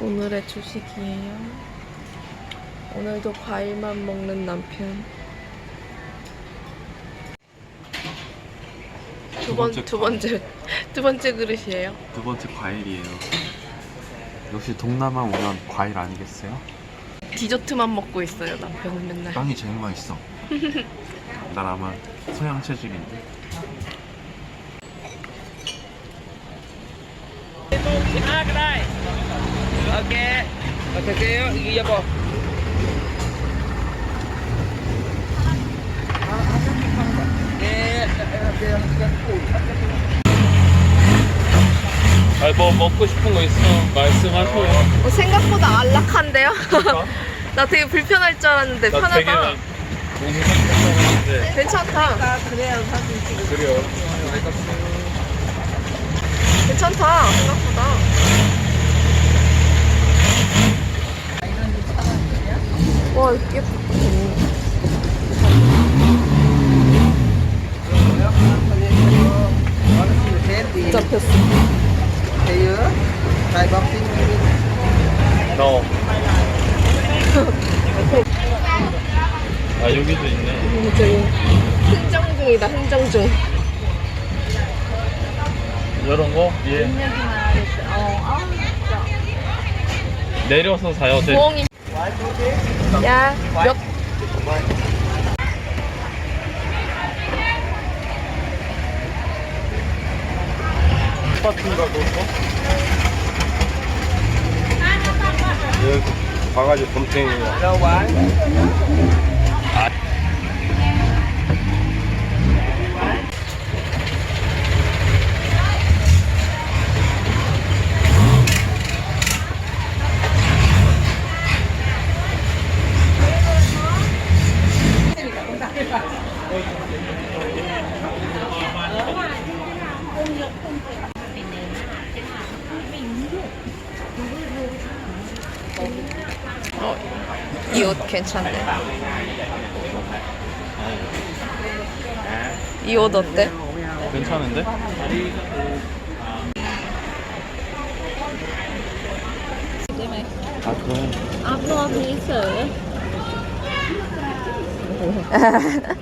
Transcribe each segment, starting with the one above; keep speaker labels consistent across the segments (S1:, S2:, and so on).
S1: 오늘의 주식이에요. 오늘도 과일만 먹는 남편.
S2: 두 번, 번째 두 번째,
S1: 두 번째 그릇이에요.
S2: 두 번째 과일이에요. 역시 동남아 오면 과일 아니겠어요?
S1: 디저트만 먹고 있어요, 남편은 맨날. 빵이
S2: 제일 맛있어. 난 아마 서양 체질인데. Ok Ok
S3: kêu ghi vô bộ
S4: 아, 뭐 먹고 싶은 거 있어? 말씀하세요.
S1: 어, 생각보다 안락한데요? 나 되게 불편할 줄 알았는데 나 편하다. 되게 막
S4: 몸이.
S1: 괜찮다.
S3: 그래요.
S1: 괜찮다. 생각보다. 와, 이렇게 잡혔어.
S4: 너. 아, 여기도 있네.
S1: 저기 흥정 중이다. 흥정 중.
S4: 이런 거? 예. 내려서 사요. 제
S1: 부엉이. 야, 몇
S4: 똑같은가 그거?
S2: 바가지 덤탱이야.
S1: 이 옷 괜찮네. 이 옷 어때?
S4: 괜찮은데? 아, 그럼.
S5: upload picture.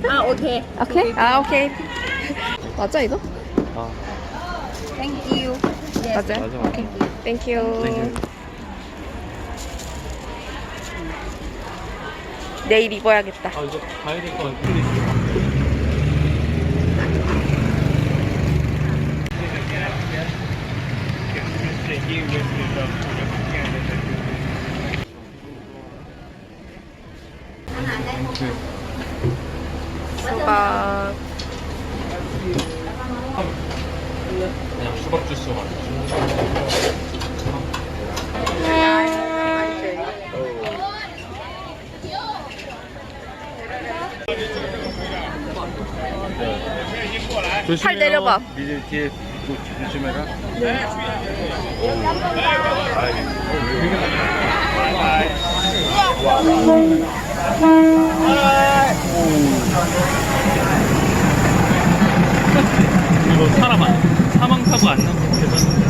S5: ah, okay. 오케이? 아,
S1: 오케이. 맞아, 이거?
S4: 아,
S5: Thank you.
S1: 맞아. 맞아, 맞아. 땡큐. 땡큐. 내일 입어야겠다.
S4: 아, 이제 가야 될거 같아.
S1: 수박.
S4: 그냥 수박 주스 마시죠. 팔 내려봐.
S6: 미리 뒤에 조심해라.
S4: 이거 사람 안, 사망 사고 안 나면 대단.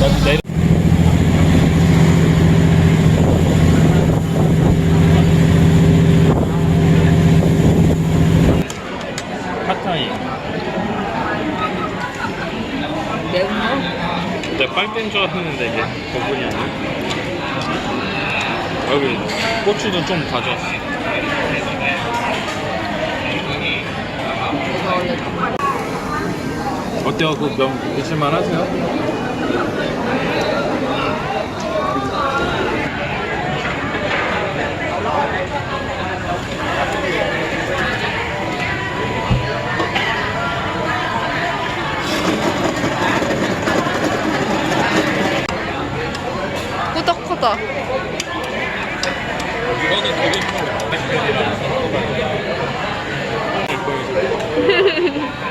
S4: 나도 내일 핫타이 내가 빨대인 줄 알았는데 이게 거분이 아니야 여기 고추도 좀 가져왔어 어때요? 그면 드실만 하세요?
S1: 좋다.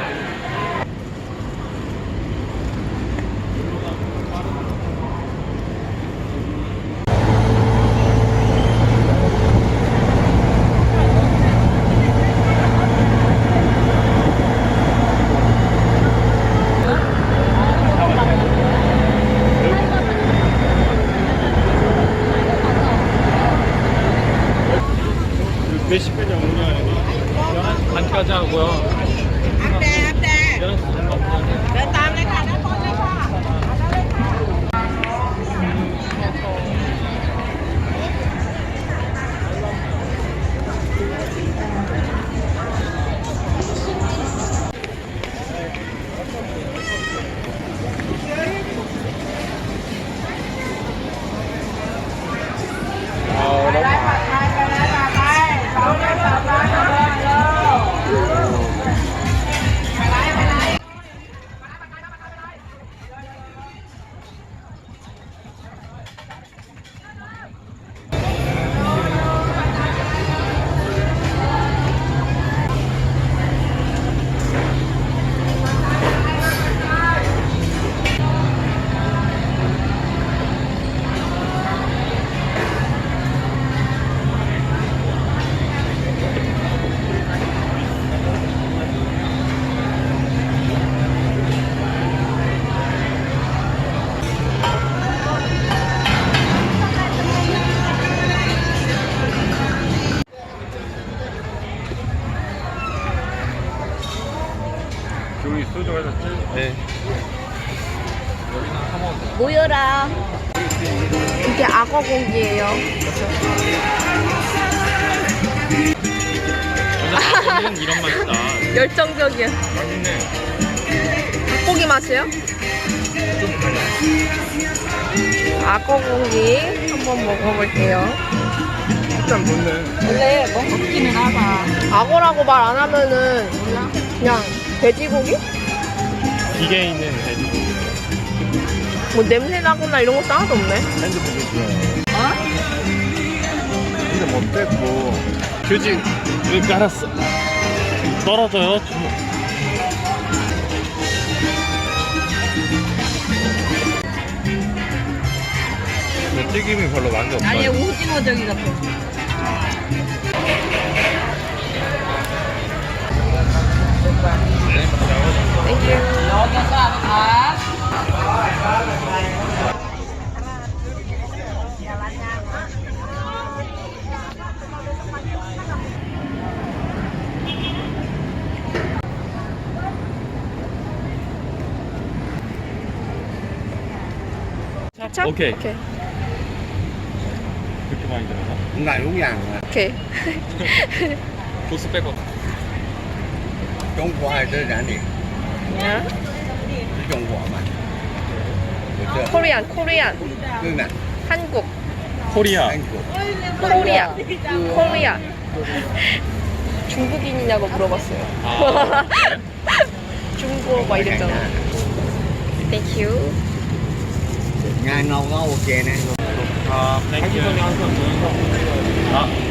S4: 이거는 되게 몇 시까지 오냐? 반까지 하고요. 앞대 앞대. 여기 여기는 이런 맛이다.
S1: 열정적이야.
S4: 맛있네.
S1: 닭고기 맛이에요? 악어 고기 한번 먹어볼게요.
S4: 일단 좋네.
S5: 원래 먹기는 하다.
S1: 악어라고 말 안 하면은 그냥 돼지고기?
S4: 기계 있는 돼지고기.
S1: 뭐 냄새 나거나 이런 것도 하나도 없네.
S6: 핸드폰 좋아.
S5: 어?
S6: 근데 못 뺐고.
S4: 교직 여기 깔았어. 떨어져요. 근데 튀김이 별로 맛이 없어. 아니
S3: 오징어 저기 같아.
S1: 자, 오케이. 오케이.
S4: 그렇게 많이 들어가?
S7: ngài uống vàng mà
S1: 오케이.
S4: 도수 빼고.
S7: Trung Quốc mà được chưa
S1: 코리안, 코리안.
S7: này
S1: 한국.
S4: 코리아.
S1: 코리아. 코리아. 중국인이냐고 물어봤어요. 아, 중국어 막 이랬잖아. Thank you.
S7: งานเราก็โอเคนะขอบ
S4: ครับ Thank ครับ